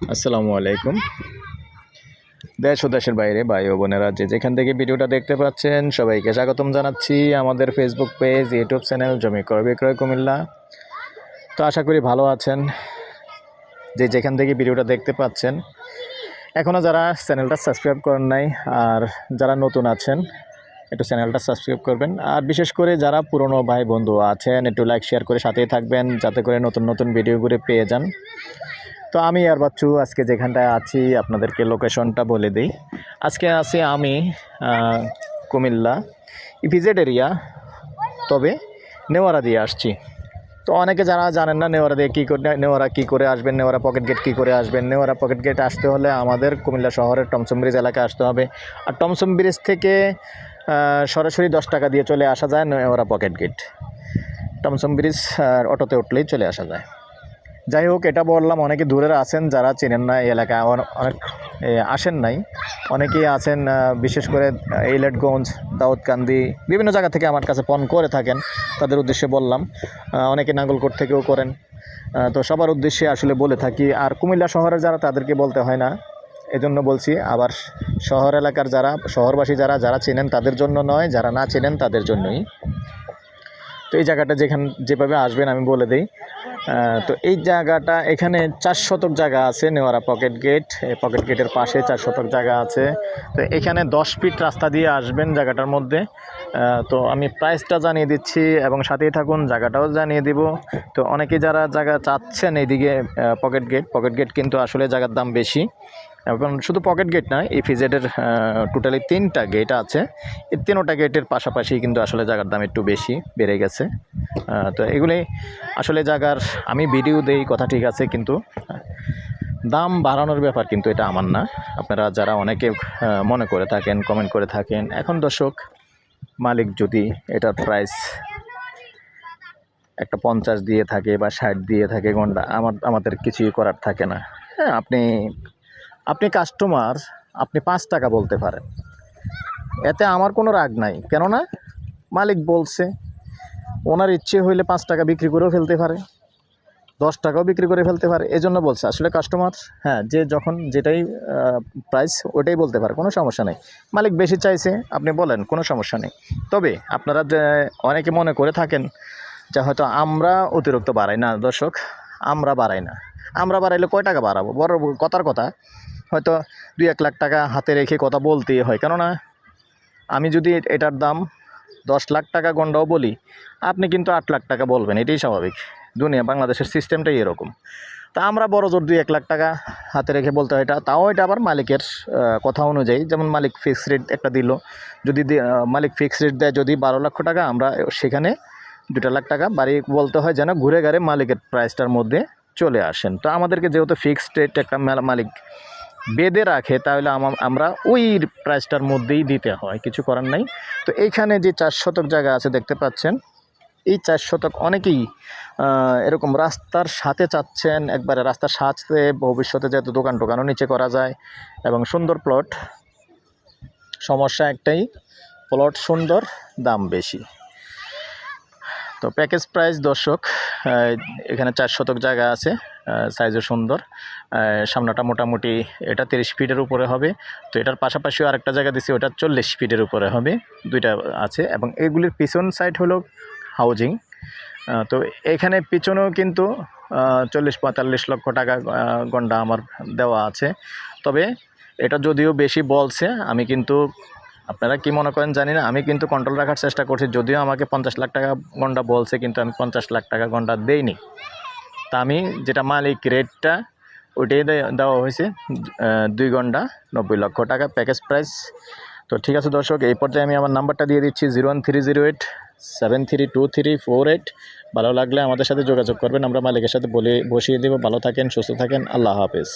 আসসালামু আলাইকুম। দেশ ও দেশের বাইরে ভাই ও বোনেরা, যে যেখান থেকে ভিডিওটা দেখতে পাচ্ছেন, সবাইকে স্বাগতম জানাচ্ছি আমাদের ফেসবুক পেজ ইউটিউব চ্যানেল জমি ক্রয়, বিক্রয় কুমিল্লা। তো আশা করি ভালো আছেন, যে যেখান থেকে ভিডিওটা দেখতে পাচ্ছেন। এখনও যারা চ্যানেলটা সাবস্ক্রাইব করেন নাই, আর যারা নতুন আছেন, একটু চ্যানেলটা সাবস্ক্রাইব করবেন। আর বিশেষ করে যারা পুরনো ভাই বন্ধু আছেন, একটু লাইক শেয়ার করে সাথেই থাকবেন, যাতে করে নতুন নতুন ভিডিওগুলো পেয়ে যান। তো আমি আর বাচ্চু আজকে যেখানটায় আছি, আপনাদেরকে লোকেশনটা বলে দিই। আজকে আছি আমি কুমিল্লা ইপিজেড এরিয়া। তবে নেওয়ারা দিয়ে আসছি। তো অনেকে যারা জানেন না নেওয়ারা দিয়ে কী করে, নেওয়ারা কী করে আসবেন, নেওয়ারা পকেট গেট কী করে আসবেন, নেওয়ারা পকেট গেট আসতে হলে আমাদের কুমিল্লা শহরের টমসম ব্রিজ এলাকায় আসতে হবে। আর টমসম ব্রিজ থেকে সরাসরি দশ টাকা দিয়ে চলে আসা যায় নেওয়ারা পকেট গেট টমসম ব্রিজ অটোতে উঠলেই চলে আসা যায়। যাই হোক এটা বললাম, অনেকে দূরের আছেন, যারা চেনেন না এই এলাকায় অন- অনেক আসেন নাই। অনেকেই আছেন বিশেষ করে এইলেটগঞ্জ, দাউদকান্দি, বিভিন্ন জায়গা থেকে আমার কাছে ফোন করে থাকেন, তাদের উদ্দেশ্যে বললাম। অনেকে নাঙ্গলকোট থেকেও করেন। তো সবার উদ্দেশ্যে আসলে বলে থাকি, আর কুমিল্লা শহরে যারা, তাদেরকে বলতে হয় না। এজন্য বলছি, আবার শহর এলাকার যারা, শহরবাসী যারা যারা চেনেন তাদের জন্য নয়, যারা না চেনেন তাদের জন্যই। তো এই জায়গাটা যেখান, যেভাবে আসবেন আমি বলে দিই। তো এই জায়গাটা এখানে চার শতক জায়গা আছে নেওয়ারা পকেট গেট। পকেট গেটের পাশে চার শতক জায়গা আছে। তো এখানে দশ ফিট রাস্তা দিয়ে আসবেন জায়গাটার মধ্যে। তো আমি প্রাইসটা জানিয়ে দিচ্ছি এবং সাথেই থাকুন, জায়গাটাও জানিয়ে দিব। তো অনেকে যারা জায়গা চাচ্ছেন এইদিকে পকেট গেট পকেট গেট কিন্তু আসলে জায়গার দাম বেশি। এবং শুধু পকেট গেট নয়, এই ফিজেডের টোটালি তিনটা গেট আছে। এই তিনোটা গেটের পাশাপাশি কিন্তু আসলে জায়গার দাম একটু বেশি, বেড়ে গেছে। তো এগুলি আসলে জায়গার, আমি ভিডিও দেই, কথা ঠিক আছে, কিন্তু দাম বাড়ানোর ব্যাপার কিন্তু এটা আমার না। আপনারা যারা অনেকে মনে করে থাকেন কমেন্ট করে থাকেন, এখন দর্শক, মালিক যদি এটার প্রাইস একটা পঞ্চাশ দিয়ে থাকে বা ষাট দিয়ে থাকে, ঘণ্টা, আমার, আমাদের কিছুই করার থাকে না। হ্যাঁ আপনি আপনি কাস্টমার আপনি পাঁচ টাকা বলতে পারেন। এতে আমার কোনো রাগ নাই। কেননা, মালিক বলছে, ওনার ইচ্ছে হইলে পাঁচ টাকা বিক্রি করেও ফেলতে পারে, দশ টাকাও বিক্রি করে ফেলতে পারে, এজন্য বলছে। আসলে কাস্টমার হ্যাঁ যে যখন যেটাই প্রাইস ওটাই বলতে পারে, কোনো সমস্যা নেই। মালিক বেশি চাইছে, আপনি বলেন, কোনো সমস্যা নেই। তবে আপনারা অনেকে মনে করে থাকেন যে, হয়তো আমরা অতিরিক্ত বাড়াই না। দর্শক, আমরা বাড়াই না। আমরা বাড়াইলে কয় টাকা বাড়াবো? বড় কথার কথা হয়তো দুই এক লাখ টাকা হাতে রেখে কথা বলতেই হয়। কেননা আমি যদি এটার দাম দশ লাখ টাকা গন্ডাও বলি, আপনি কিন্তু আট লাখ টাকা বলবেন, এটাই স্বাভাবিক। দুনিয়া, বাংলাদেশের সিস্টেমটাই এরকম। তা আমরা বড় জোর দুই এক লাখ টাকা হাতে রেখে বলতে হয় এটা। তাও এটা আবার মালিকের কথা অনুযায়ী, যেমন মালিক ফিক্স রেট একটা দিল। যদি দি- মালিক ফিক্স রেট দেয়, যদি বারো লক্ষ টাকা, আমরা সেখানে দুটা লাখ টাকা বাড়ি বলতে হয় যেন ঘুরে ঘাড়ে মালিকের প্রাইসটার মধ্যে চলে আসেন। তো আমাদেরকে যেহেতু ফিক্সড রেট একটা মেলা- মালিক বেঁধে রাখে, তাহলে আমা- আমরা ওই প্রাইসটার মধ্যেই দিতে হয়, কিছু করার নাই। তো এইখানে যে চার শতক জায়গা আছে, দেখতে পাচ্ছেন, এই চার শতক অনেকেই এরকম রাস্তার সাথে চাচ্ছেন, একবারে রাস্তার সাথে ভবিষ্যতে যাতে দোকান টোকানও নিচে করা যায়, এবং সুন্দর প্লট সমস্যা একটাই প্লট সুন্দর, দাম বেশি। তো প্যাকেজ প্রাইস দর্শক এখানে চার শতক জায়গা আছে সাইজও সুন্দর। সামনাটা মোটামুটি এটা তিরিশ ফিটের উপরে হবে। তো এটার পাশাপাশিও আরেকটা জায়গা দিছি, ওটা চল্লিশ ফিটের উপরে হবে। দুইটা আছে এবং এগুলির পিছন সাইড হলো হাউজিং তো এখানে পিছনেও কিন্তু চল্লিশ পঁয়তাল্লিশ লক্ষ টাকা গন্ডা আমার দেওয়া আছে। তবে এটা যদিও বেশি বলছে, আমি কিন্তু আপনারা কি মনে করেন জানি না, আমি কিন্তু কন্ট্রোল রাখার চেষ্টা করছি, যদিও আমাকে পঞ্চাশ লাখ টাকা গন্ডা বলছে, কিন্তু আমি পঞ্চাশ লাখ টাকা গন্ডা দেইনি। তা আমি যেটা মালিক রেটটা, ওইটাই দেওয়া হয়েছে দুই ঘণ্টা নব্বই লক্ষ টাকা প্যাকেজ প্রাইস তো ঠিক আছে দর্শক, এই পর্যায়ে আমি আমার নাম্বারটা দিয়ে দিচ্ছি, zero one three zero eight, seven three two three four eight. ভালো লাগলে আমাদের সাথে যোগাযোগ করবেন, আমরা মালিকের সাথে বলে, বসিয়ে দেবো। ভালো থাকেন, সুস্থ থাকেন, আল্লাহ হাফেজ।